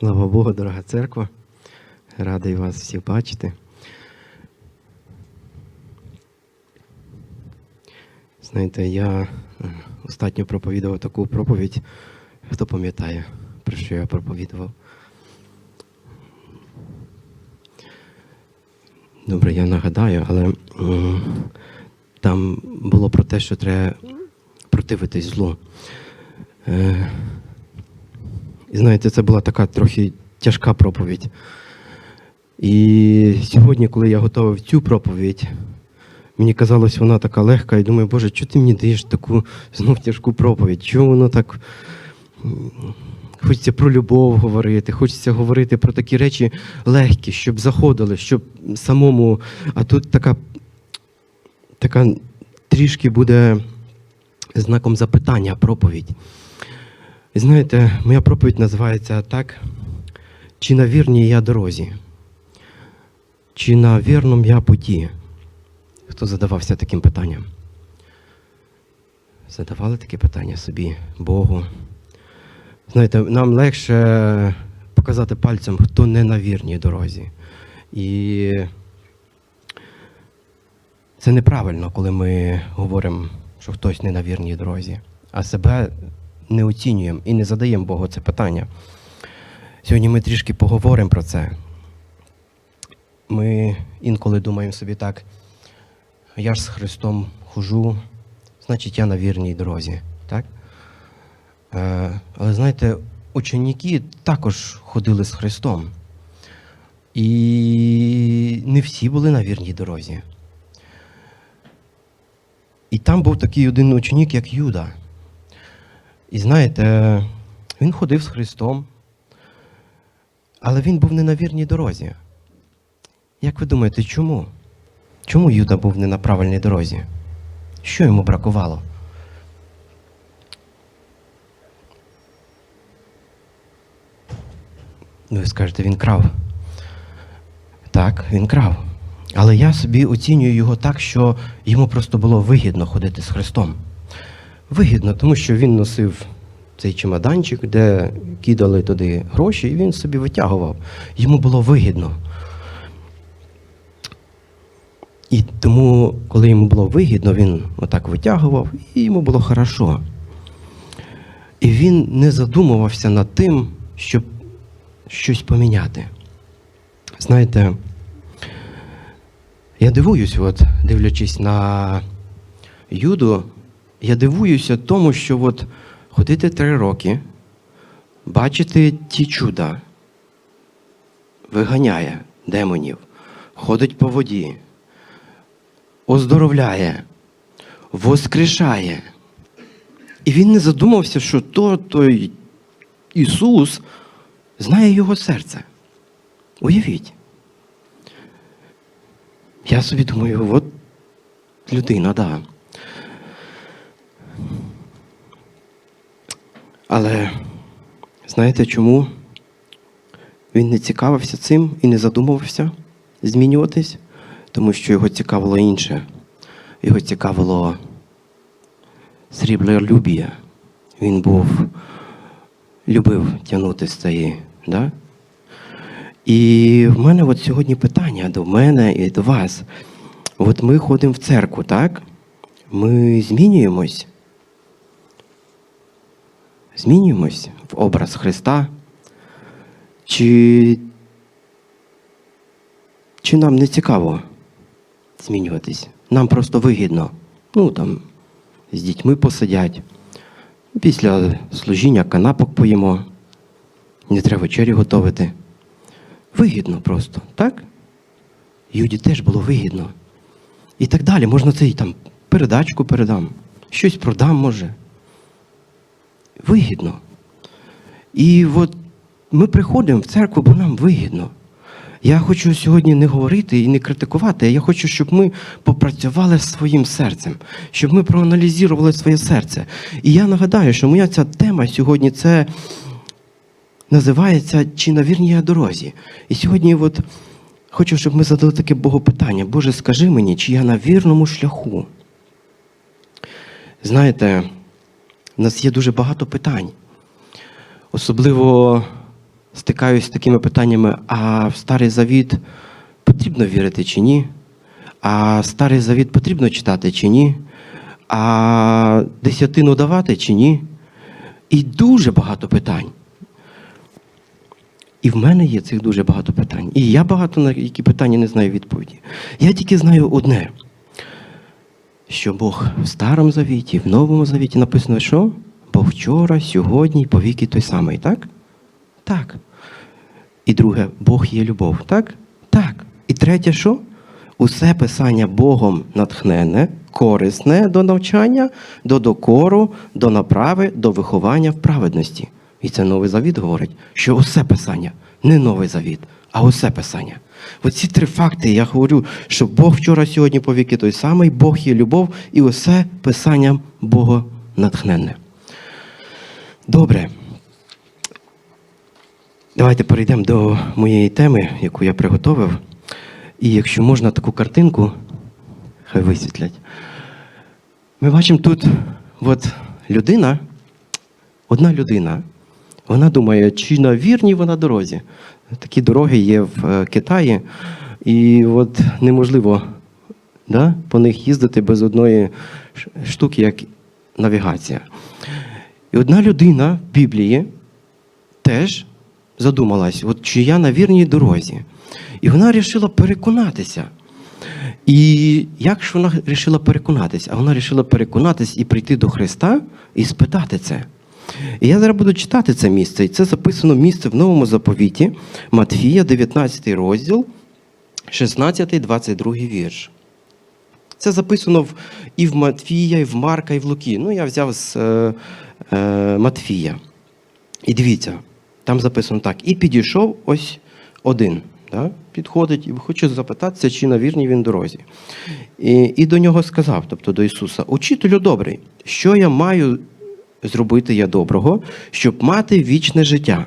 Слава Богу, дорога церква. Радий вас всіх бачити. Знаєте, я е, остатньо проповідував таку проповідь. Хто пам'ятає, про що я проповідував? Добре, я нагадаю, але там було про те, що треба противитись злу. І знаєте, це була така трохи тяжка проповідь. І сьогодні, коли я готував цю проповідь, мені казалось, вона така легка, і думаю, Боже, чого ти мені даєш таку знов тяжку проповідь? Чого воно так. Хочеться про любов говорити, хочеться говорити про такі речі легкі, щоб заходили, щоб самому. А тут така, така трішки буде знаком запитання проповідь. І знаєте, моя проповідь називається так. Чи на вірній я дорозі? Чи на вірному я путі? Хто задавався таким питанням? Задавали такі питання собі, Богу. Знаєте, нам легше показати пальцем, хто не на вірній дорозі. І це неправильно, коли ми говоримо, що хтось не на вірній дорозі, а себе не оцінюємо і не задаємо Богу це питання. Сьогодні ми трішки поговоримо про це. Ми інколи думаємо собі так, я ж з Христом хожу, значить я на вірній дорозі. Так? Е, але знаєте, ученики також ходили з Христом. І не всі були на вірній дорозі. І там був такий один ученик, як Юда. І знаєте, він ходив з Христом, але він був не на вірній дорозі. Як ви думаєте, чому? Чому Юда був не на правильній дорозі? Що йому бракувало? Ви скажете, він крав. Так, він крав. Але я собі оцінюю його так, що йому просто було вигідно ходити з Христом. Вигідно, тому що він носив цей чемоданчик, де кидали туди гроші, і він собі витягував. Йому було вигідно. І тому, коли йому було вигідно, він отак витягував, і йому було хорошо. І він не задумувався над тим, щоб щось поміняти. Знаєте, я дивуюсь, от, дивлячись на Юду, я дивуюся тому, що от ходити три роки, бачити ті чуда, виганяє демонів, ходить по воді, оздоровляє, воскрешає. І він не задумався, що то той Ісус знає його серце. Уявіть. Я собі думаю, от людина, да. Але знаєте чому? Він не цікавився цим і не задумувався змінюватись, тому що його цікавило інше. Його цікавило сріблолюбія. Він був, любив тягнути з цієї. Да? І в мене от сьогодні питання до мене і до вас. От ми ходимо в церкву, так? Ми змінюємось. Змінюємось в образ Христа. Чи, чи нам не цікаво змінюватись? Нам просто вигідно. Ну там з дітьми посидять. Після служіння канапок поїмо. Не треба вечері готувати. Вигідно просто, так? Юді теж було вигідно. І так далі. Можна це і там передачку передам, щось продам може. Вигідно. І от ми приходимо в церкву, бо нам вигідно. Я хочу сьогодні не говорити і не критикувати, а я хочу, щоб ми попрацювали з своїм серцем, щоб ми проаналізували своє серце. І я нагадаю, що моя ця тема сьогодні це називається Чи на вірній дорозі. І сьогодні от хочу, щоб ми задали таке Богу питання. Боже, скажи мені, чи я на вірному шляху? Знаєте, в нас є дуже багато питань. Особливо стикаюсь з такими питаннями: а в Старий Завіт потрібно вірити чи ні? А Старий Завіт потрібно читати чи ні? А десятину давати чи ні? І дуже багато питань. І в мене є цих дуже багато питань. І я багато на які питання не знаю відповіді. Я тільки знаю одне, що Бог в Старому Завіті, в Новому Завіті написано, що Бог вчора, сьогодні і повіки той самий, так? Так. І друге, Бог є любов, так? Так. І третє, що? Усе писання Богом натхнене, корисне до навчання, до докору, до направи, до виховання в праведності. І це новий завіт говорить, що усе писання, не новий завіт, а усе писання. Оці три факти я говорю, що Бог вчора, сьогодні, повіки той самий, Бог є любов, і усе писання Бога натхненне. Добре. Давайте перейдемо до моєї теми, яку я приготовив. І якщо можна таку картинку, хай висвітлять. Ми бачимо тут от людина, одна людина, вона думає, чи на вірній вона дорозі. Такі дороги є в е, Китаї, і от неможливо да, по них їздити без одної штуки, як навігація. І одна людина в Біблії теж задумалась, от чи я на вірній дорозі. І вона вирішила переконатися. І як ж вона вирішила переконатися? А вона вирішила переконатись і прийти до Христа і спитати це. І я зараз буду читати це місце. І це записано місце в новому заповіті Матфія, 19 розділ, 16, 22 вірш. Це записано і в Матфія, і в Марка, і в Луки. Ну, я взяв з е, е, Матфія. І дивіться, там записано так. І підійшов ось один. Да? Підходить і хоче запитатися, чи на вірній він дорозі. І, і до нього сказав, тобто до Ісуса: Учителю добрий, що я маю зробити я доброго, щоб мати вічне життя?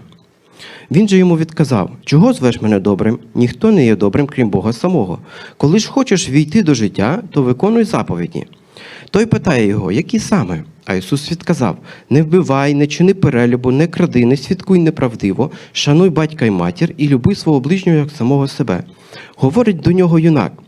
Він же йому відказав: Чого звеш мене добрим? Ніхто не є добрим, крім Бога самого. Коли ж хочеш війти до життя, то виконуй заповіді. Той питає його, які саме? А Ісус відказав: Не вбивай, не чини перелюбу, не кради, не свідкуй неправдиво, шануй батька й матір і люби свого ближнього як самого себе. Говорить до нього юнак.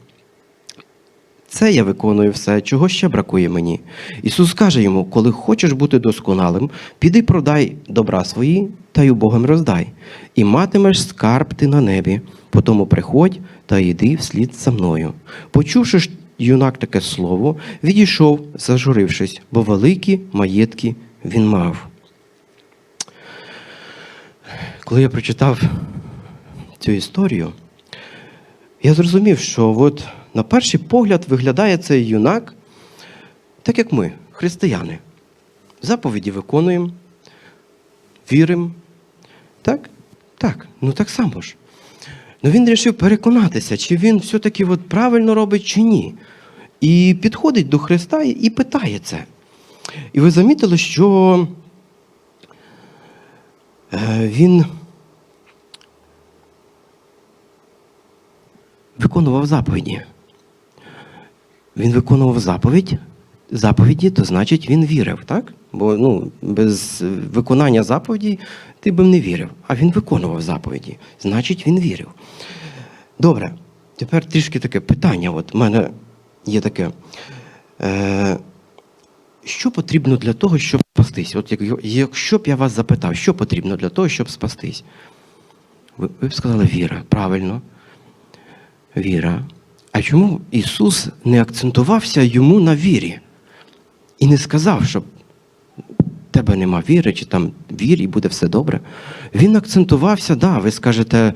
Це я виконую все, чого ще бракує мені. Ісус каже йому: коли хочеш бути досконалим, піди продай добра свої та й убогим роздай, і матимеш скарб ти на небі. Потому приходь та йди вслід за мною. Почувши ж юнак таке слово, відійшов, зажурившись, бо великі маєтки він мав. Коли я прочитав цю історію, я зрозумів, що от на перший погляд виглядає цей юнак, так як ми, християни. Заповіді виконуємо, віримо. Так? Так, ну так само ж. Ну він вирішив переконатися, чи він все-таки от правильно робить, чи ні. І підходить до Христа і- питає це. І ви замітили, що е, він виконував заповіді. Він виконував заповідь, заповіді, то значить він вірив, так? Бо ну, без виконання заповіді ти б не вірив. А він виконував заповіді, значить він вірив. Добре, тепер трішки таке питання. От в мене є таке. Е, що потрібно для того, щоб спастись? От як, якщо б я вас запитав, що потрібно для того, щоб спастись? Ви, ви б сказали віра, правильно. Віра. А чому Ісус не акцентувався йому на вірі? І не сказав, що в тебе нема віри, чи там вір і буде все добре. Він акцентувався, да, ви скажете,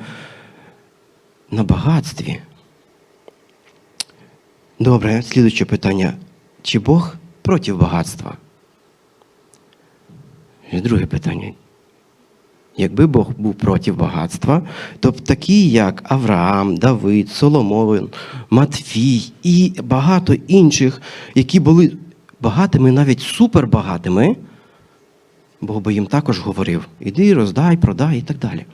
на багатстві. Добре, слідуюче питання. Чи Бог проти багатства? І друге питання. Якби Бог був проти багатства, то такі, як Авраам, Давид, Соломон, Матфій і багато інших, які були багатими, навіть супербагатими, Бог би їм також говорив: іди, роздай, продай і так далі.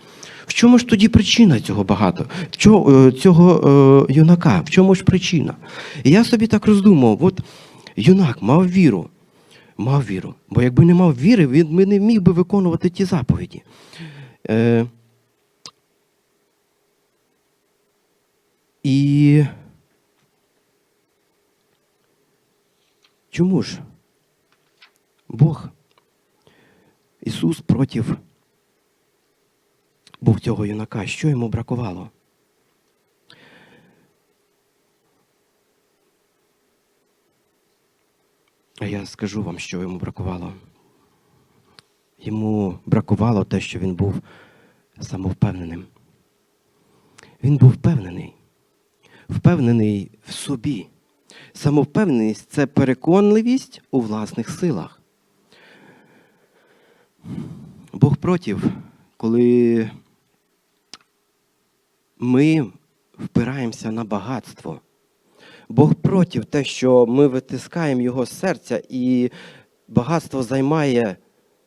В чому ж тоді причина цього багато? В е, цього е, юнака? В чому ж причина? І я собі так роздумав: от юнак мав віру, мав віру. Бо якби не мав віри, він би не міг би виконувати ті заповіді. Е, І чому ж Бог, Ісус проти був цього юнака? Що йому бракувало? А я скажу вам, що йому бракувало. Йому бракувало те, що він був самовпевненим. Він був впевнений, впевнений в собі. Самовпевненість це переконливість у власних силах. Бог против, коли ми впираємося на багатство. Бог против те, що ми витискаємо його з серця, і багатство займає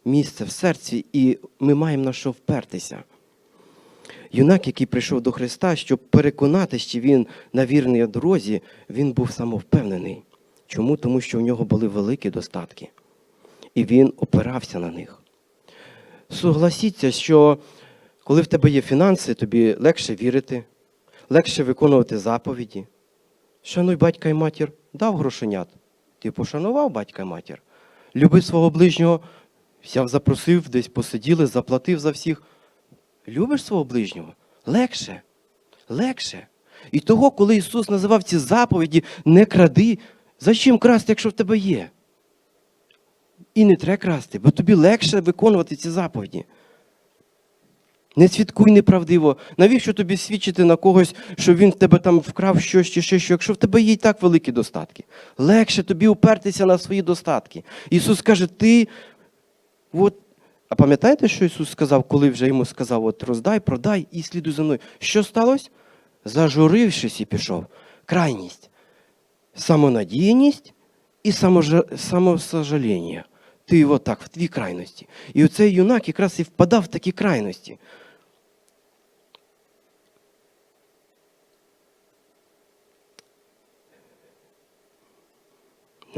місце в серці, і ми маємо на що впертися. Юнак, який прийшов до Христа, щоб переконати, що він на вірній дорозі, він був самовпевнений. Чому? Тому що в нього були великі достатки, і він опирався на них. Согласіться, що коли в тебе є фінанси, тобі легше вірити, легше виконувати заповіді. Шануй батька і матір, дав грошенят. Ти пошанував батька і матір. Люби свого ближнього, взяв, запросив, десь посиділи, заплатив за всіх. Любиш свого ближнього? Легше. Легше. І того, коли Ісус називав ці заповіді, не кради, за чим красти, якщо в тебе є? І не треба красти, бо тобі легше виконувати ці заповіді. Не свідкуй неправдиво. Навіщо тобі свідчити на когось, що він в тебе там вкрав щось чи ще що, якщо в тебе є і так великі достатки? Легше тобі упертися на свої достатки. Ісус каже, ти. От, а пам'ятаєте, що Ісус сказав, коли вже йому сказав, от роздай, продай і слідуй за мною. Що сталося? Зажурившись і пішов. Крайність, самонадійність і самосожаління. Ти от так, в дві крайності. І оцей юнак якраз і впадав в такі крайності.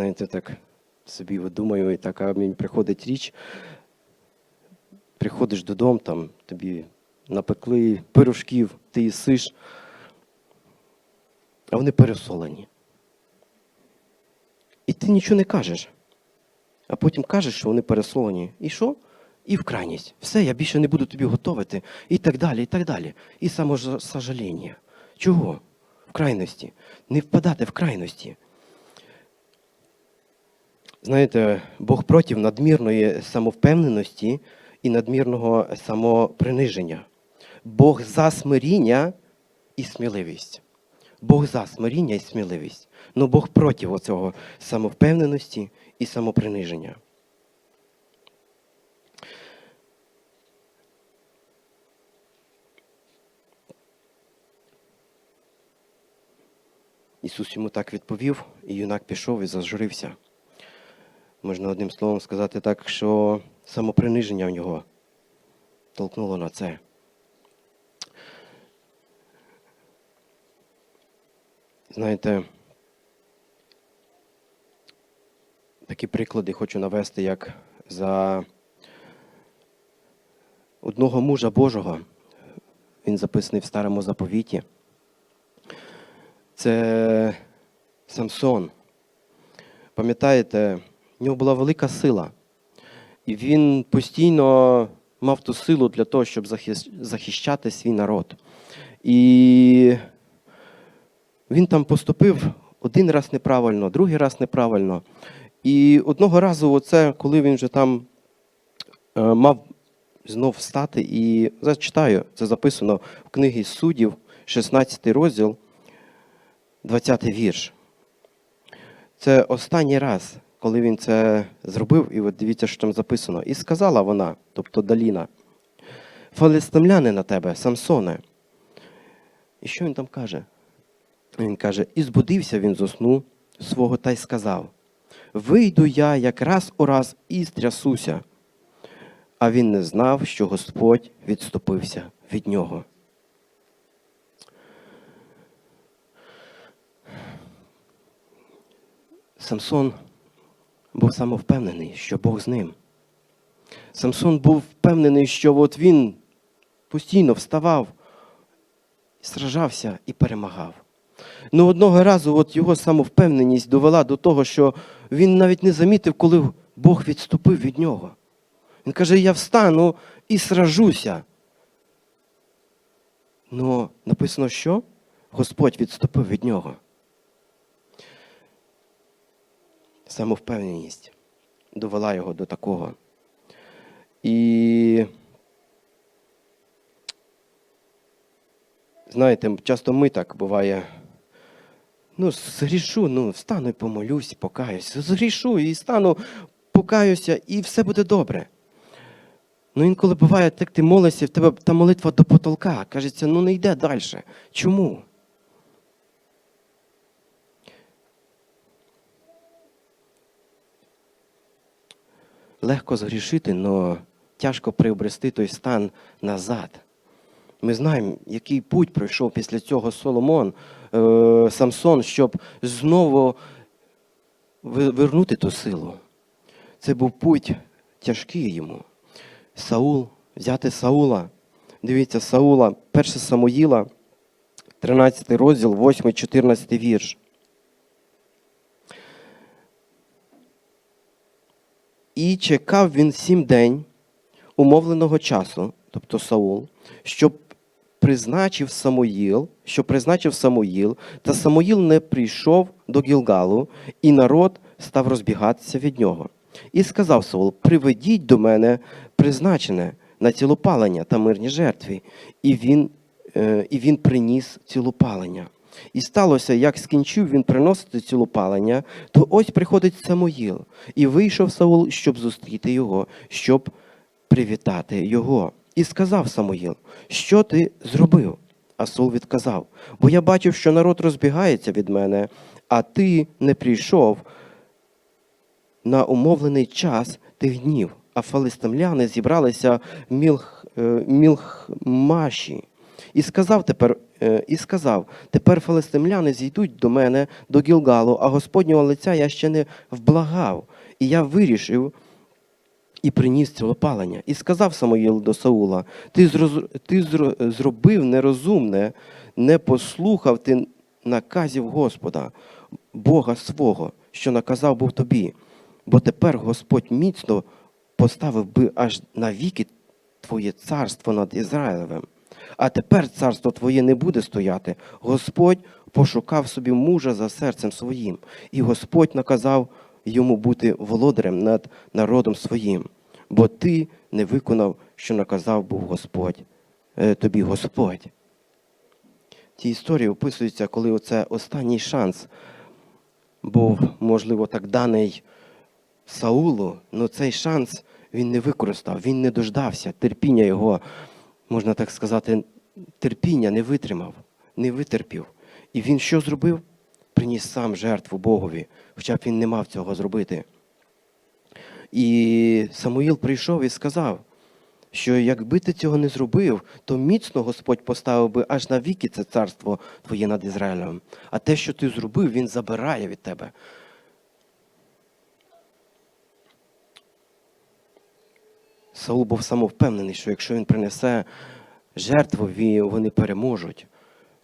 Знаєте, так собі думаю, і така мені приходить річ. Приходиш додому, там тобі напекли пирожків, ти їсиш, а вони пересолені. І ти нічого не кажеш. А потім кажеш, що вони пересолені. І що? І в крайність. Все, я більше не буду тобі готувати. І так далі, і так далі. І самосожаління. Чого? В крайності. Не впадати в крайності. Знаєте, Бог проти надмірної самовпевненості і надмірного самоприниження. Бог за смиріння і сміливість. Бог за смиріння і сміливість. Ну Бог проти оцього самовпевненості і самоприниження. Ісус йому так відповів, і юнак пішов і зажурився. Можна одним словом сказати так, що самоприниження в нього толкнуло на це. Знаєте, такі приклади хочу навести, як за одного мужа Божого, він записаний в старому заповіті. Це Самсон. Пам'ятаєте, в нього була велика сила, і він постійно мав ту силу для того, щоб захищати свій народ. І він там поступив один раз неправильно, другий раз неправильно. І одного разу, оце, коли він вже там е, мав знов встати, і зачитаю, це записано в книгі суддів, 16 розділ, 20 вірш. Це останній раз, коли він це зробив, і от дивіться, що там записано. І сказала вона, тобто Даліна, фалестимляни на тебе, Самсоне. І що він там каже? Він каже, і збудився він зо сну свого та й сказав: Вийду я якраз у раз і стрясуся. А він не знав, що Господь відступився від нього. Самсон був самовпевнений, що Бог з ним. Самсон був впевнений, що от він постійно вставав, сражався і перемагав. Ну одного разу от його самовпевненість довела до того, що він навіть не замітив, коли Бог відступив від нього. Він каже: Я встану і сражуся. Ну, написано, що Господь відступив від нього. Самовпевненість довела його до такого. І знаєте, часто ми так буває. Ну, згрішу, ну, встану і помолюсь, покаюся. Згрішу і стану, покаюся, і все буде добре. Ну, інколи буває, так ти молишся, в тебе та молитва до потолка. Кажеться, ну не йде далі. Чому? Легко згрішити, але тяжко приобрести той стан назад. Ми знаємо, який путь пройшов після цього Соломон, е, Самсон, щоб знову вернути ту силу. Це був путь тяжкий йому. Саул, взяти Саула. Дивіться, Саула, 1 Самуїла, 13 розділ, 8, 14 вірш. І чекав він сім день умовленого часу, тобто Саул, щоб призначив Самуїл, що призначив Самуїл, та Самуїл не прийшов до Гілгалу, і народ став розбігатися від нього. І сказав Саул: Приведіть до мене призначене на цілопалення та мирні жертви. І він, е, і він приніс цілопалення. І сталося, як скінчив він приносити цілопалення, то ось приходить Самуїл, і вийшов Саул, щоб зустріти його, щоб привітати його. І сказав Самуїл, що ти зробив? А Саул відказав, бо я бачив, що народ розбігається від мене, а ти не прийшов на умовлений час тих днів, а фалистимляни зібралися в Мілх, е, Мілхмаші. І сказав тепер, і сказав, тепер фалистимляни зійдуть до мене до Гілгалу, а Господнього лиця я ще не вблагав. І я вирішив і приніс цілопалення. І сказав Самоїл до Саула: Ти, зроз... ти зро- зробив нерозумне, не послухав ти наказів Господа, Бога свого, що наказав був тобі. Бо тепер Господь міцно поставив би аж навіки твоє царство над Ізраїлевим. А тепер царство твоє не буде стояти. Господь пошукав собі мужа за серцем своїм, і Господь наказав йому бути володарем над народом своїм, бо ти не виконав, що наказав був Господь, е, тобі Господь. Ті історії описуються, коли оце останній шанс був, можливо, так даний Саулу, але цей шанс він не використав, він не дождався, терпіння його, можна так сказати, терпіння не витримав, не витерпів. І він що зробив? Приніс сам жертву Богові, хоча б він не мав цього зробити. І Самуїл прийшов і сказав, що якби ти цього не зробив, то міцно Господь поставив би аж навіки це царство твоє над Ізраїлем. А те, що ти зробив, він забирає від тебе. Саул був самовпевнений, що якщо він принесе жертву, вони переможуть.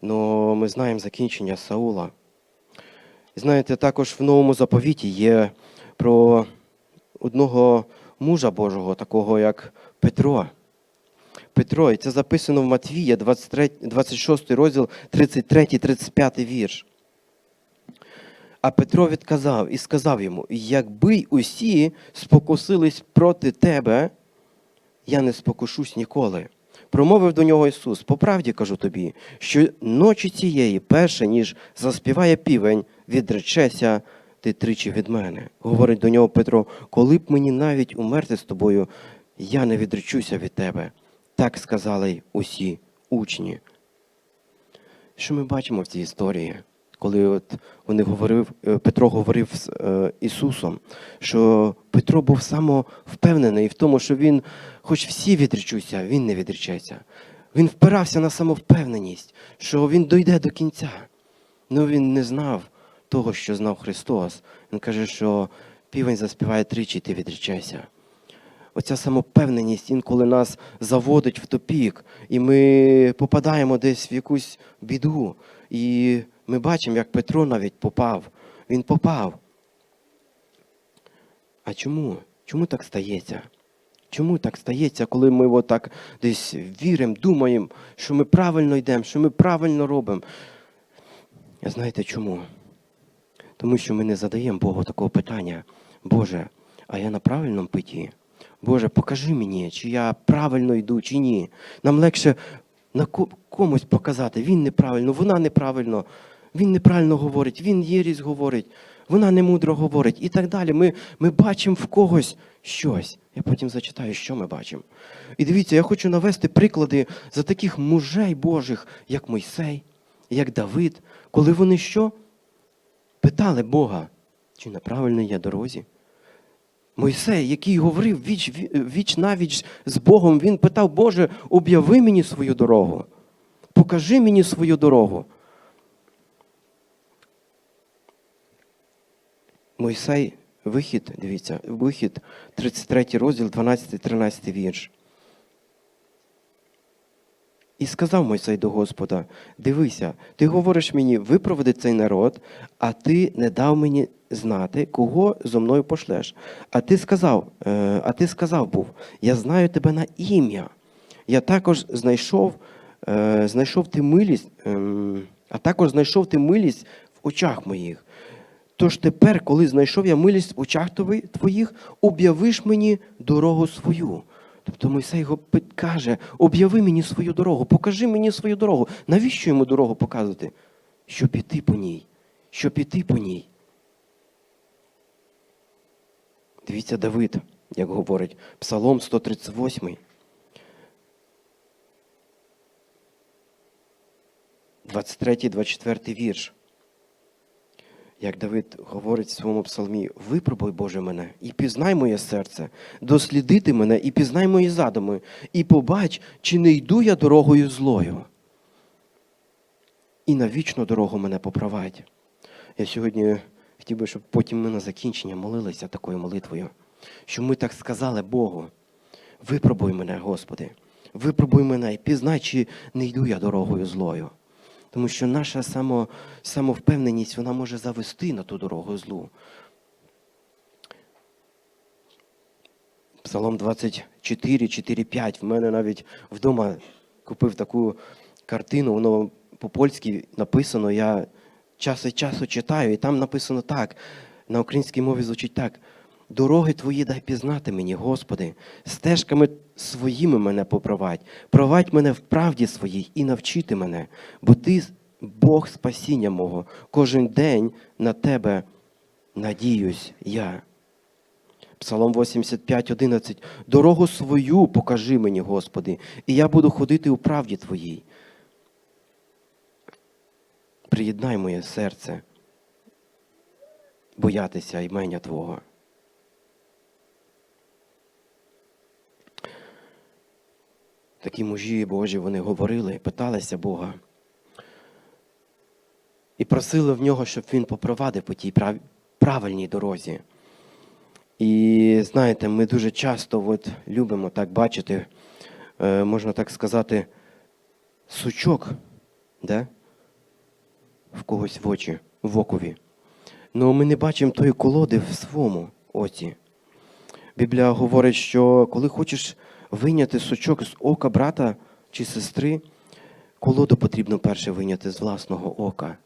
Но ми знаємо закінчення Саула. Знаєте, також в новому заповіті є про одного мужа Божого, такого як Петро. Петро, і це записано в Матвія, 23, 26 розділ, 33-35 вірш. А Петро відказав і сказав йому: якби усі спокусились проти тебе, я не спокушусь ніколи. Промовив до нього Ісус, по правді кажу тобі, що ночі цієї, перше, ніж заспіває півень, відречеся ти тричі від мене. Говорить до нього Петро, коли б мені навіть умерти з тобою, я не відречуся від тебе. Так сказали й усі учні. Що ми бачимо в цій історії? Коли от вони говорив, е, Петро говорив з е, Ісусом, що Петро був самовпевнений в тому, що він, хоч всі відречуться, він не відречеться. Він впирався на самовпевненість, що він дойде до кінця. Ну він не знав того, що знав Христос. Він каже, що півень заспіває тричі, ти відречайся. Оця самопевненість інколи нас заводить в тупік, і ми попадаємо десь в якусь біду. І Ми бачимо, як Петро навіть попав. Він попав. А чому? Чому так стається? Чому так стається, коли ми отак десь віримо, думаємо, що ми правильно йдемо, що ми правильно робимо? А знаєте чому? Тому що ми не задаємо Богу такого питання. Боже, а я на правильному путі? Боже, покажи мені, чи я правильно йду, чи ні. Нам легше на комусь показати, він неправильно, вона неправильно, він неправильно говорить, він єрість говорить, вона немудро говорить і так далі. Ми, ми бачимо в когось щось. Я потім зачитаю, що ми бачимо. І дивіться, я хочу навести приклади за таких мужей Божих, як Мойсей, як Давид, коли вони що? Питали Бога, чи на правильній я дорозі? Мойсей, який говорив віч, віч навіч з Богом, він питав, Боже, об'яви мені свою дорогу, покажи мені свою дорогу. Мойсей, вихід, дивіться, вихід, 33 розділ, 12-13 вірш. І сказав Мойсей до Господа: Дивися, ти говориш мені випроводи цей народ, а ти не дав мені знати, кого зо мною пошлеш. А ти сказав, е, а ти сказав був, я знаю тебе на ім'я. Я також знайшов, е, знайшов ти милість, ем, а також знайшов ти милість в очах моїх. Тож тепер, коли знайшов я милість в очах твоїх, об'явиш мені дорогу свою. Тобто Мойсей його каже, об'яви мені свою дорогу, покажи мені свою дорогу. Навіщо йому дорогу показувати? Щоб іти по ній, щоб іти по ній. Дивіться, Давид, як говорить, Псалом 138. 23-24 вірш. Як Давид говорить в своєму псалмі, випробуй, Боже, мене, і пізнай моє серце, дослідити мене і пізнай мої задуми, і побач, чи не йду я дорогою злою. І на вічну дорогу мене попровадь. Я сьогодні хотів би, щоб потім ми на закінчення молилися такою молитвою, щоб ми так сказали Богу, випробуй мене, Господи, випробуй мене і пізнай, чи не йду я дорогою злою. Тому що наша само, самовпевненість вона може завести на ту дорогу злу. Псалом 24, 4, 5. В мене навіть вдома купив таку картину, воно по-польськи написано. Я час від часу читаю, і там написано так. На українській мові звучить так. Дороги твої дай пізнати мені, Господи, стежками своїми мене попровадь, провадь мене в правді своїй і навчити мене, бо ти Бог спасіння мого. Кожен день на тебе надіюсь я. Псалом 85, 11. Дорогу свою покажи мені, Господи, і я буду ходити у правді Твоїй. Приєднай моє серце, боятися імення Твого. Такі мужі Божі вони говорили, питалися Бога. І просили в нього, щоб він попровадив по тій прав- правильній дорозі. І знаєте, ми дуже часто от любимо так бачити, е, можна так сказати, сучок да? в когось в очі, в окові. Ну ми не бачимо тої колоди в своєму оці. Біблія говорить, що коли хочеш вийняти сучок з ока брата чи сестри, колоду потрібно перше вийняти з власного ока.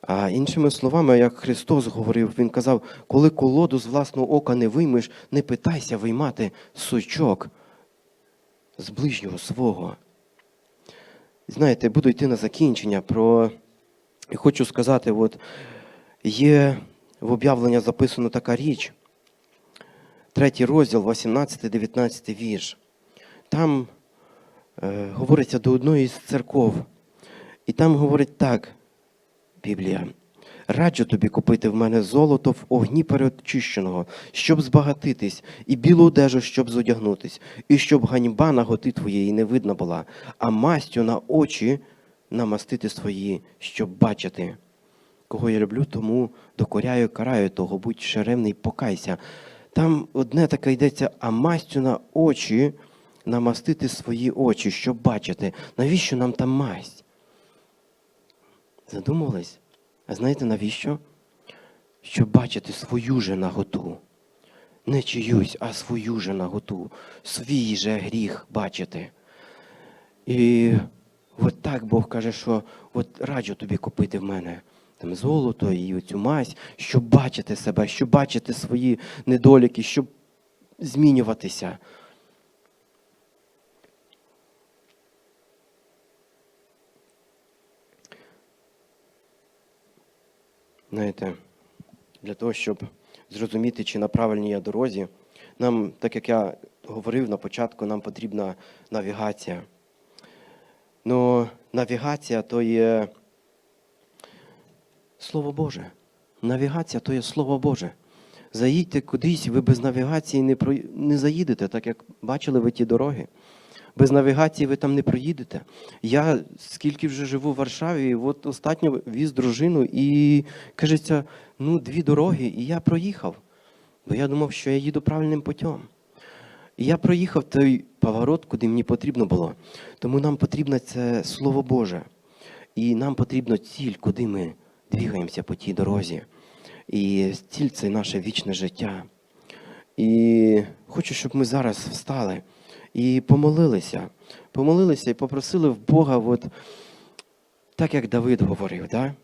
А іншими словами, як Христос говорив, Він казав, коли колоду з власного ока не виймеш, не питайся виймати сучок з ближнього свого. Знаєте, буду йти на закінчення про. І хочу сказати, от є в об'явлення записана така річ, третій розділ, 18-19 вірш. Там е, говориться до одної з церков. І там говорить так, Біблія. Раджу тобі купити в мене золото в огні переочищеного, щоб збагатитись, і білу одежу, щоб зодягнутись, і щоб ганьба наготи твоєї не видна була, а мастю на очі намастити свої, щоб бачити. Кого я люблю, тому докоряю, караю того, будь шеремний, покайся. Там одне таке йдеться, а мастю на очі намастити свої очі, щоб бачити. Навіщо нам та масть? Задумувались? А знаєте навіщо? Щоб бачити свою же наготу. Не чиюсь, а свою же наготу, свій же гріх бачити. І от так Бог каже, що от раджу тобі купити в мене там золото і оцю мазь, щоб бачити себе, щоб бачити свої недоліки, щоб змінюватися. Знаєте, для того, щоб зрозуміти, чи на правильній я дорозі, нам, так як я говорив на початку, нам потрібна навігація. Ну, навігація то є Слово Боже. Навігація то є Слово Боже. Заїдьте кудись, ви без навігації не, про... не заїдете, так як бачили ви ті дороги. Без навігації ви там не проїдете. Я скільки вже живу в Варшаві, і от останньо віз дружину і кажеться, ну, дві дороги, і я проїхав. Бо я думав, що я їду правильним путем. І я проїхав той поворот, куди мені потрібно було. Тому нам потрібно це Слово Боже. І нам потрібно ціль, куди ми двигаємося по тій дорозі. І ціль це наше вічне життя. І хочу, щоб ми зараз встали і помолилися. Помолилися і попросили в Бога, от, так як Давид говорив, да?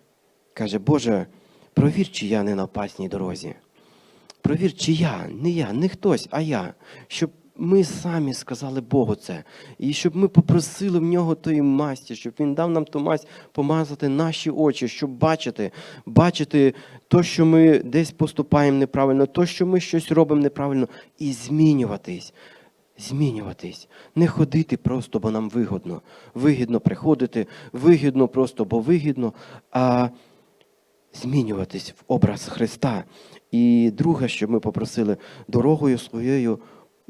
каже, Боже, провір, чи я не на опасній дорозі. Провір, чи я, не я, не хтось, а я. Щоб ми самі сказали Богу це. І щоб ми попросили в нього тої масті, щоб він дав нам ту масть помазати наші очі, щоб бачити, бачити то, що ми десь поступаємо неправильно, то, що ми щось робимо неправильно, і змінюватись. Змінюватись, не ходити просто, бо нам вигодно. Вигідно приходити, вигідно просто, бо вигідно, а змінюватись в образ Христа. І друге, що ми попросили, дорогою своєю,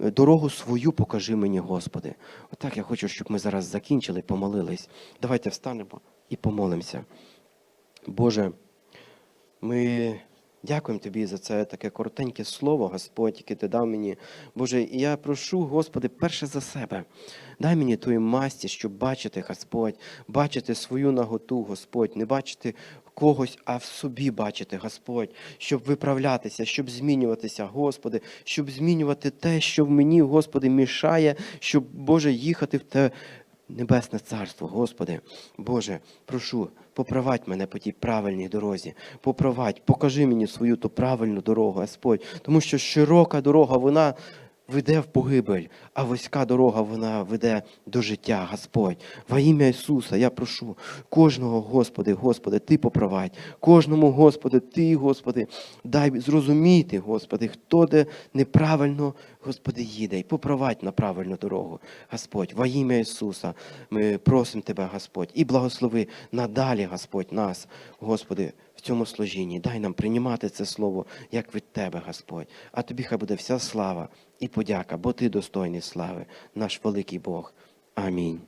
дорогу свою покажи мені, Господи. Отак я хочу, щоб ми зараз закінчили, помолились. Давайте встанемо і помолимося. Боже, ми дякуємо Тобі за це таке коротеньке слово, Господь, яке ти дав мені. Боже, і я прошу, Господи, перше за себе. Дай мені тої масті, щоб бачити, Господь, бачити свою наготу, Господь, не бачити когось, а в собі бачити, Господь, щоб виправлятися, щоб змінюватися, Господи, щоб змінювати те, що в мені, Господи, мішає, щоб, Боже, їхати в те. Небесне царство, Господи, Боже, прошу, попровадь мене по тій правильній дорозі. Попровадь, покажи мені свою ту правильну дорогу, Господь. Тому що широка дорога, вона веде в погибель, а вузька дорога, вона веде до життя, Господь. Во ім'я Ісуса я прошу кожного, Господи, Господи, Ти попровадь. Кожному, Господи, Ти, Господи, дай зрозуміти, Господи, хто де неправильно, Господи, їде, і попровадь на правильну дорогу. Господь, во ім'я Ісуса, ми просимо Тебе, Господь, і благослови надалі, Господь, нас, Господи, в цьому служінні. Дай нам приймати це слово як від Тебе, Господь. А тобі хай буде вся слава і подяка, бо Ти достойний слави, наш великий Бог. Амінь.